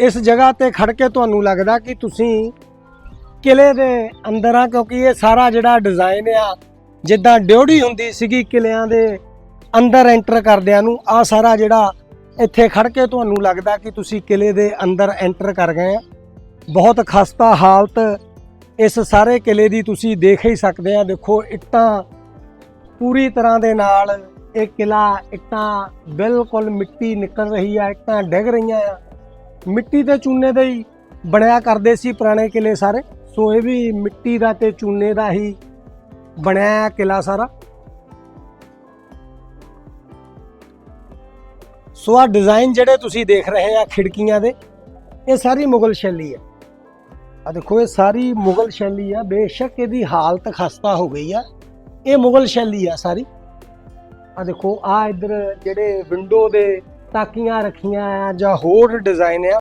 ਇਸ ਜਗ੍ਹਾ ਤੇ ਖੜ ਕੇ ਤੁਹਾਨੂੰ ਲੱਗਦਾ ਕਿ ਤੁਸੀਂ ਕਿਲੇ ਦੇ ਅੰਦਰ ਆ, ਕਿਉਂਕਿ ਇਹ ਸਾਰਾ ਜਿਹੜਾ ਡਿਜ਼ਾਈਨ ਆ, ਜਿੱਦਾਂ ਡਿਉੜੀ ਹੁੰਦੀ ਸੀਗੀ ਕਿਲਿਆਂ ਦੇ ਅੰਦਰ ਐਂਟਰ ਕਰਦਿਆਂ ਨੂੰ ਆ ਸਾਰਾ ਜਿਹੜਾ ਇੱਥੇ ਖੜ ਕੇ ਤੁਹਾਨੂੰ ਲੱਗਦਾ ਕਿ ਤੁਸੀਂ ਕਿਲੇ ਦੇ ਅੰਦਰ ਐਂਟਰ ਕਰ ਗਏ ਆ। ਬਹੁਤ ਖਸਤਾ ਹਾਲਤ ਇਸ ਸਾਰੇ ਕਿਲੇ ਦੀ ਤੁਸੀਂ ਦੇਖ ਹੀ ਸਕਦੇ ਆ। ਦੇਖੋ, ਇੱਟਾਂ ਪੂਰੀ ਤਰ੍ਹਾਂ ਦੇ ਨਾਲ ਇਹ ਕਿਲਾ, ਇੱਟਾਂ ਬਿਲਕੁਲ ਮਿੱਟੀ ਨਿਕਲ ਰਹੀ ਆ, ਇੱਟਾਂ ਡਿੱਗ ਰਹੀਆਂ ਆ। ਮਿੱਟੀ ਤੇ ਚੂਨੇ ਦਾ ਹੀ ਬਣਿਆ ਕਰਦੇ ਸੀ ਪੁਰਾਣੇ ਕਿਲੇ ਸਾਰੇ। ਸੋ ਇਹ ਵੀ ਮਿੱਟੀ ਦਾ ਤੇ ਚੂਨੇ ਦਾ ਹੀ ਬਣਿਆ ਕਿਲਾ ਸਾਰਾ। ਸੋ ਆ ਡਿਜ਼ਾਈਨ ਜਿਹੜੇ ਤੁਸੀਂ ਦੇਖ ਰਹੇ ਆ ਖਿੜਕੀਆਂ ਦੇ, ਇਹ ਸਾਰੀ ਮੁਗਲ ਸ਼ੈਲੀ ਆ। ਆ ਦੇਖੋ, ਇਹ ਸਾਰੀ ਮੁਗਲ ਸ਼ੈਲੀ ਆ। ਬੇਸ਼ੱਕ ਇਹਦੀ ਹਾਲਤ ਖਸਤਾ ਹੋ ਗਈ ਆ। ਇਹ ਮੁਗਲ ਸ਼ੈਲੀ ਆ ਸਾਰੀ। ਆ ਦੇਖੋ ਆ ਇੱਧਰ ਜਿਹੜੇ ਵਿੰਡੋ ਦੇ ਤਾਕੀਆਂ ਰੱਖੀਆਂ ਆ ਜਾਂ ਹੋਰ ਡਿਜ਼ਾਈਨ ਆ